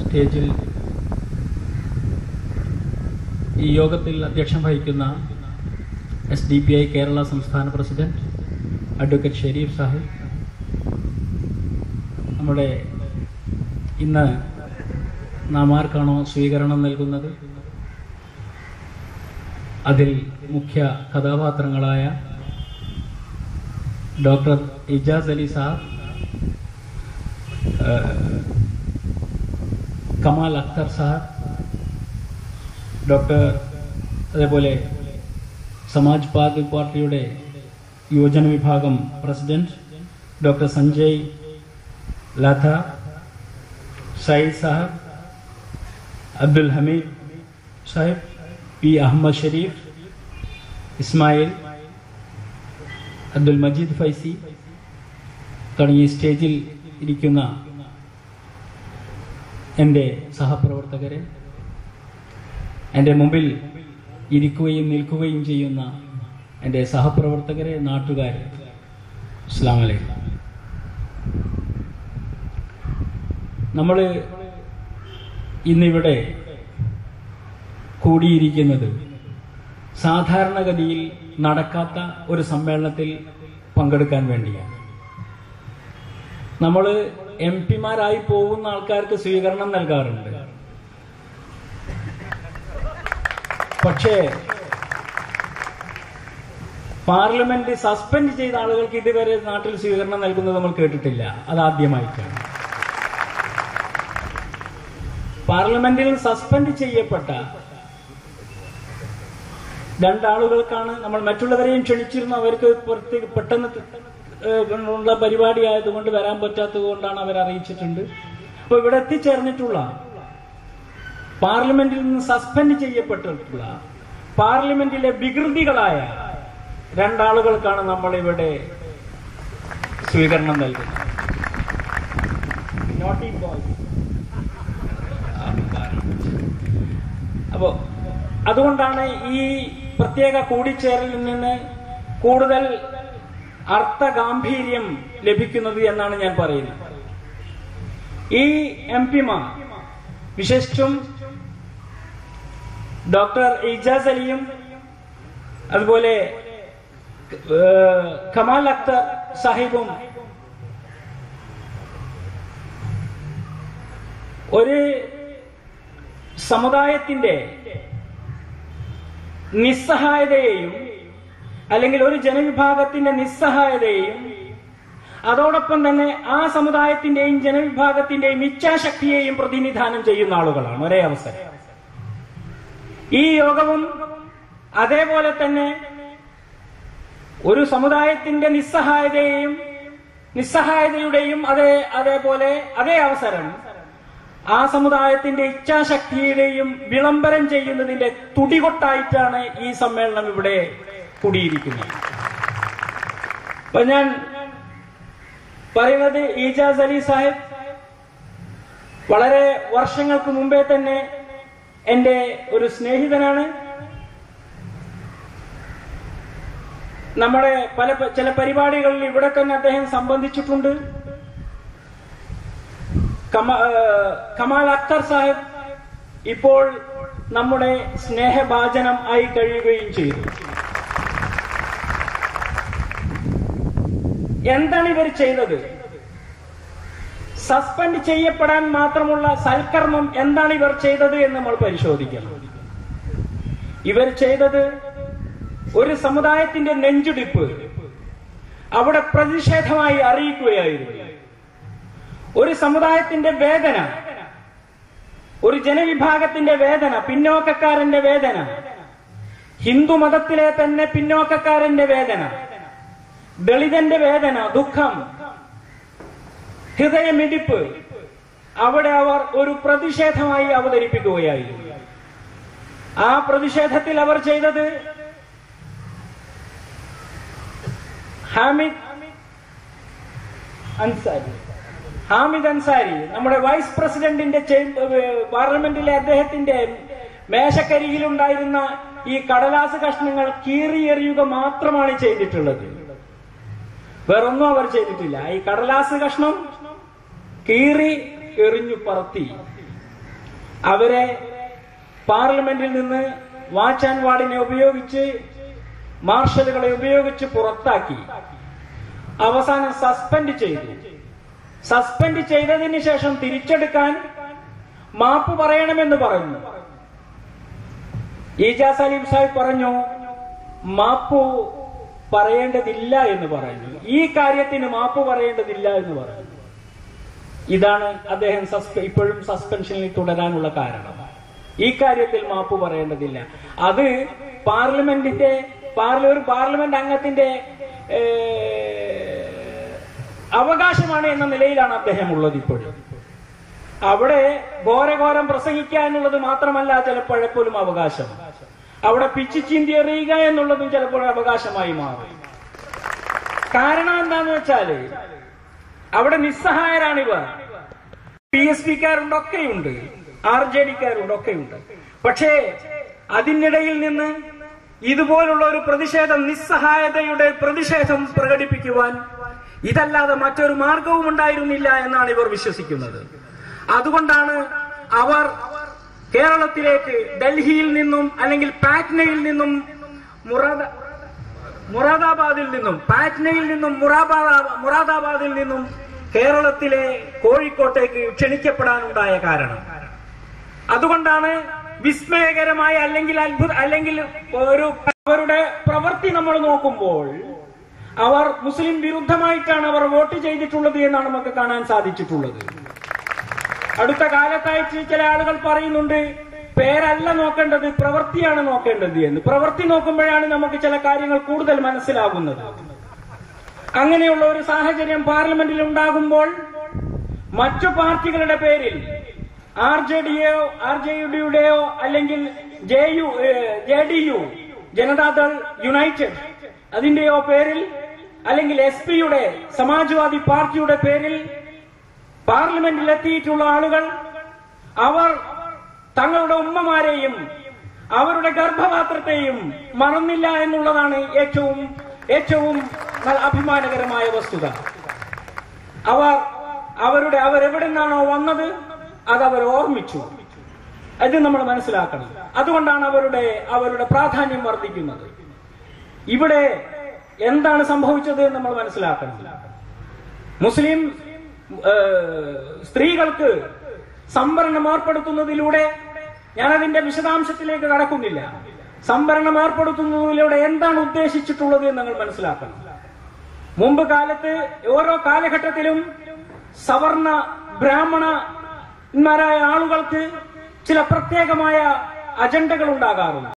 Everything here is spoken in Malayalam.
സ്റ്റേജിൽ ഈ യോഗത്തിൽ അധ്യക്ഷം വഹിക്കുന്ന S D P I Kerala സംസ്ഥാന പ്രസിഡന്റ് അഡ്വക്കേറ്റ് ഷെരീഫ് സാഹിബ്. നമ്മുടെ ഇന്ന് നാം ആർക്കാണോ സ്വീകരണം നൽകുന്നത്? അതിൽ മുഖ്യ കഥാപാത്രങ്ങളായ ഡോക്ടർ ഇജാസ് അലി സാഹബ് ഏഹ്, കമാൽ അഖ്തർ സാഹബ് ഡോക്ടർ അതേപോലെ സമാജ് പാർട്ടി പാർട്ടിയുടെ യുവജന വിഭാഗം president doctor Sanjay Latha Sayyid Sahab Abdul Hameed Sahib P Ahammed Shareef Ismail Abdul Majeed Faizy തുടങ്ങിയ സ്റ്റേജിൽ ഇരിക്കുന്ന എന്റെ സഹപ്രവർത്തകരെ എന്റെ മുമ്പിൽ ഇരിക്കുകയും നിൽക്കുകയും ചെയ്യുന്ന എന്റെ സഹപ്രവർത്തകരെ നാട്ടുകാരെ ഇസ്ലാം അലൈക്കും. നമ്മൾ ഇന്നിവിടെ കൂടിയിരിക്കുന്നത് സാധാരണഗതിയിൽ നടക്കാത്ത ഒരു സമ്മേളനത്തിൽ പങ്കെടുക്കാൻ വേണ്ടിയാണ്. നമ്മൾ എം പിമാരായി പോകുന്ന ആൾക്കാർക്ക് സ്വീകരണം നൽകാറുണ്ട്. പക്ഷേ പാർലമെന്റ് സസ്പെൻഡ് ചെയ്ത ആളുകൾക്ക് ഇതുവരെ നാട്ടിൽ സ്വീകരണം നൽകുന്നത് നമ്മൾ കേട്ടിട്ടില്ല. അത് ആദ്യമായിട്ടാണ് പാർലമെന്റിൽ സസ്പെൻഡ് ചെയ്യപ്പെട്ട രണ്ടാളുകൾക്കാണ് നമ്മൾ മറ്റുള്ളവരെയും ക്ഷണിച്ചിരുന്നു. അവർക്ക് പെട്ടെന്ന് ഉള്ള പരിപാടി ആയതുകൊണ്ട് വരാൻ പറ്റാത്തത് കൊണ്ടാണ് അവർ അറിയിച്ചിട്ടുണ്ട്. അപ്പൊ ഇവിടെ എത്തിച്ചേർന്നിട്ടുള്ള പാർലമെന്റിൽ നിന്ന് സസ്പെൻഡ് ചെയ്യപ്പെട്ടിട്ടുള്ള പാർലമെന്റിലെ വികൃതികളായ രണ്ടാളുകൾക്കാണ് നമ്മൾ ഇവിടെ സ്വീകരണം നൽകുന്നത്. അപ്പോ അതുകൊണ്ടാണ് ഈ പ്രത്യേക കൂടിച്ചേരലിൽ നിന്ന് കൂടുതൽ അർത്ഥഗാംഭീര്യം ലഭിക്കുന്നത് എന്നാണ് ഞാൻ പറയുന്നത്. ഈ എം പിമാർ വിശേഷിച്ചും ഡോക്ടർ ഇജാസ് അലിയും അതുപോലെ കമാൽ അക്തർ സാഹിബും ഒരു സമുദായത്തിന്റെ നിസ്സഹായതയെയും അല്ലെങ്കിൽ ഒരു ജനവിഭാഗത്തിന്റെ നിസ്സഹായതയെയും അതോടൊപ്പം തന്നെ ആ സമുദായത്തിന്റെയും ജനവിഭാഗത്തിന്റെയും ഇച്ഛാശക്തിയെയും പ്രതിനിധാനം ചെയ്യുന്ന ആളുകളാണ്. ഒരേ അവസരം. ഈ യോഗവും അതേപോലെ തന്നെ ഒരു സമുദായത്തിന്റെ നിസ്സഹായതയെയും നിസ്സഹായതയുടെയും അതേ അതേപോലെ അതേ അവസരം ആ സമുദായത്തിന്റെ ഇച്ഛാശക്തിയുടെയും വിളംബരം ചെയ്യുന്നതിന്റെ തുടികൊട്ടായിട്ടാണ് ഈ സമ്മേളനം ഇവിടെ കൂടിയിരിക്കുന്നത് അപ്പൊ ഞാൻ പറയുന്നത് ഈജാസ് അലി സാഹിബ് വളരെ വർഷങ്ങൾക്ക് മുമ്പേ തന്നെ എന്റെ ഒരു സ്നേഹിതനാണ്. നമ്മുടെ പല ചില പരിപാടികളിൽ ഇവിടെ തന്നെ അദ്ദേഹം സംബന്ധിച്ചിട്ടുണ്ട്. കമാൽ അക്തർ സാഹിബ് ഇപ്പോൾ നമ്മുടെ സ്നേഹഭാചനം ആയി കഴിയുകയും ചെയ്തു. എന്താണ് ഇവർ ചെയ്തത്? സസ്പെൻഡ് ചെയ്യപ്പെടാൻ മാത്രമുള്ള സൽക്കർമ്മം എന്താണ് ഇവർ ചെയ്തത് എന്ന് നമ്മൾ പരിശോധിക്കണം. ഇവർ ചെയ്തത് ഒരു സമുദായത്തിന്റെ നെഞ്ചുടിപ്പ് അവിടെ പ്രതിഷേധമായി അറിയിക്കുകയായിരുന്നു. ഒരു സമുദായത്തിന്റെ വേദന ഒരു ജനവിഭാഗത്തിന്റെ വേദന പിന്നോക്കക്കാരന്റെ വേദന ഹിന്ദു മതത്തിലെ തന്നെ പിന്നോക്കക്കാരന്റെ വേദന ദളിതന്റെ വേദന ദുഃഖം ഹൃദയമിടിപ്പ് അവിടെ അവർ ഒരു പ്രതിഷേധമായി അവതരിപ്പിക്കുകയായിരുന്നു ആ പ്രതിഷേധത്തിൽ അവർ ചെയ്തത് ഹാമിദ് അൻസാരി. ഹാമിദ് അൻസാരി നമ്മുടെ വൈസ് പ്രസിഡന്റിന്റെ പാർലമെന്റിലെ അദ്ദേഹത്തിന്റെ മേശക്കരിയിലുണ്ടായിരുന്ന ഈ കടലാസ് കഷ്ണങ്ങൾ കീറിയെറിയുക മാത്രമാണ് ചെയ്തിട്ടുള്ളത്. വേറൊന്നും അവർ ചെയ്തിട്ടില്ല. ഈ കടലാസ് കഷ്ണം കീറി എറിഞ്ഞു പറത്തി. അവരെ പാർലമെന്റിൽ നിന്ന് വാച്ച് ആൻഡ് വാർഡിനെ ഉപയോഗിച്ച് മാർഷലുകളെ ഉപയോഗിച്ച് പുറത്താക്കി. അവസാനം സസ്പെൻഡ് ചെയ്തു. സസ്പെൻഡ് ചെയ്തതിന് ശേഷം തിരിച്ചെടുക്കാൻ മാപ്പ് പറയണമെന്ന് പറഞ്ഞു. ഈജാസ് അലീം സാഹിബ് പറഞ്ഞു മാപ്പ് പറയേണ്ടതില്ല എന്ന് പറയുന്നു ഈ കാര്യത്തിന് മാപ്പ് പറയേണ്ടതില്ല എന്ന് പറയുന്നു ഇതാണ് അദ്ദേഹം ഇപ്പോഴും സസ്പെൻഷനിൽ തുടരാനുള്ള കാരണം. ഈ കാര്യത്തിൽ മാപ്പ് പറയേണ്ടതില്ല. അത് പാർലമെന്റിന്റെ പാർല ഒരു പാർലമെന്റ് അംഗത്തിന്റെ അവകാശമാണ് എന്ന നിലയിലാണ് അദ്ദേഹം ഉള്ളത് ഇപ്പോഴും. അവിടെ ഘോരഘോരം പ്രസംഗിക്കുക എന്നുള്ളത് മാത്രമല്ല ചിലപ്പോഴെപ്പോലും അവകാശം. അവിടെ പിച്ചി ചീന്തി എറിയുക എന്നുള്ളതും ചിലപ്പോൾ അവകാശമായി മാറും. കാരണം എന്താന്ന് വെച്ചാൽ അവിടെ നിസ്സഹായരാണിവർ പി എസ് പിക്കാരുണ്ട് ഒക്കെയുണ്ട് ആർ ജെ ഡിക്കാരുണ്ട് ഒക്കെയുണ്ട് പക്ഷേ അതിനിടയിൽ നിന്ന് ഇതുപോലുള്ള ഒരു പ്രതിഷേധം നിസ്സഹായതയുടെ പ്രതിഷേധം പ്രകടിപ്പിക്കുവാൻ ഇതല്ലാതെ മറ്റൊരു മാർഗവും ഉണ്ടായിരുന്നില്ല എന്നാണ് ഇവർ വിശ്വസിക്കുന്നത്. അതുകൊണ്ടാണ് അവർ കേരളത്തിലേക്ക് ഡൽഹിയിൽ നിന്നും അല്ലെങ്കിൽ പാറ്റ്നയിൽ നിന്നും മുറാദ മുറാദാബാദിൽ നിന്നും പാറ്റ്നയിൽ നിന്നും മുറാദാബാദിൽ നിന്നും കേരളത്തിലെ കോഴിക്കോട്ടേക്ക് ക്ഷണിക്കപ്പെടാനുണ്ടായ കാരണം. അതുകൊണ്ടാണ് വിസ്മയകരമായ അല്ലെങ്കിൽ അത്ഭുത അല്ലെങ്കിൽ ഒരു അവരുടെ പ്രവൃത്തി നമ്മൾ നോക്കുമ്പോൾ അവർ മുസ്ലിം വിരുദ്ധമായിട്ടാണ് അവർ വോട്ട് ചെയ്തിട്ടുള്ളത് എന്നാണ് നമുക്ക് കാണാൻ സാധിച്ചിട്ടുള്ളത്. അടുത്ത കാലത്തായിട്ട് ചില ആളുകൾ പറയുന്നുണ്ട് പേരല്ല നോക്കേണ്ടത് പ്രവൃത്തിയാണ് നോക്കേണ്ടത് എന്ന്. പ്രവൃത്തി നോക്കുമ്പോഴാണ് നമുക്ക് ചില കാര്യങ്ങൾ കൂടുതൽ മനസ്സിലാകുന്നത്. അങ്ങനെയുള്ള ഒരു സാഹചര്യം പാർലമെന്റിൽ ഉണ്ടാകുമ്പോൾ മറ്റു പാർട്ടികളുടെ പേരിൽ ആർ ജെ ഡിയോ ആർ ജെ ഡിയുടെയോ അല്ലെങ്കിൽ J U J D U Janata Dal United അതിന്റെയോ പേരിൽ അല്ലെങ്കിൽ എസ് പിയുടെ സമാജ്വാദി പാർട്ടിയുടെ പേരിൽ പാർലമെന്റിൽ എത്തിയിട്ടുള്ള ആളുകൾ അവർ തങ്ങളുടെ ഉമ്മമാരെയും അവരുടെ ഗർഭപാത്രത്തെയും മറന്നില്ല എന്നുള്ളതാണ് ഏറ്റവും ഏറ്റവും അഭിമാനകരമായ വസ്തുത. അവർ അവരുടെ അവരെവിടെ നിന്നാണോ വന്നത് അവർ ഓർമ്മിച്ചു. അത് നമ്മൾ മനസ്സിലാക്കണം. അതുകൊണ്ടാണ് അവരുടെ അവരുടെ പ്രാധാന്യം വർദ്ധിക്കുന്നത്. ഇവിടെ എന്താണ് സംഭവിച്ചത് നമ്മൾ മനസ്സിലാക്കണം. മുസ്ലിം സ്ത്രീകൾക്ക് സംവരണം ഏർപ്പെടുത്തുന്നതിലൂടെ ഞാനതിന്റെ വിശദാംശത്തിലേക്ക് കടക്കുന്നില്ല. സംവരണം ഏർപ്പെടുത്തുന്നതിലൂടെ എന്താണ് ഉദ്ദേശിച്ചിട്ടുള്ളത് എന്ന് നിങ്ങൾ മനസ്സിലാക്കണം. മുമ്പ് കാലത്ത് ഓരോ കാലഘട്ടത്തിലും സവർണ ബ്രാഹ്മണന്മാരായ ആളുകൾക്ക് ചില പ്രത്യേകമായ അജണ്ടകൾ ഉണ്ടാകാറുണ്ട്.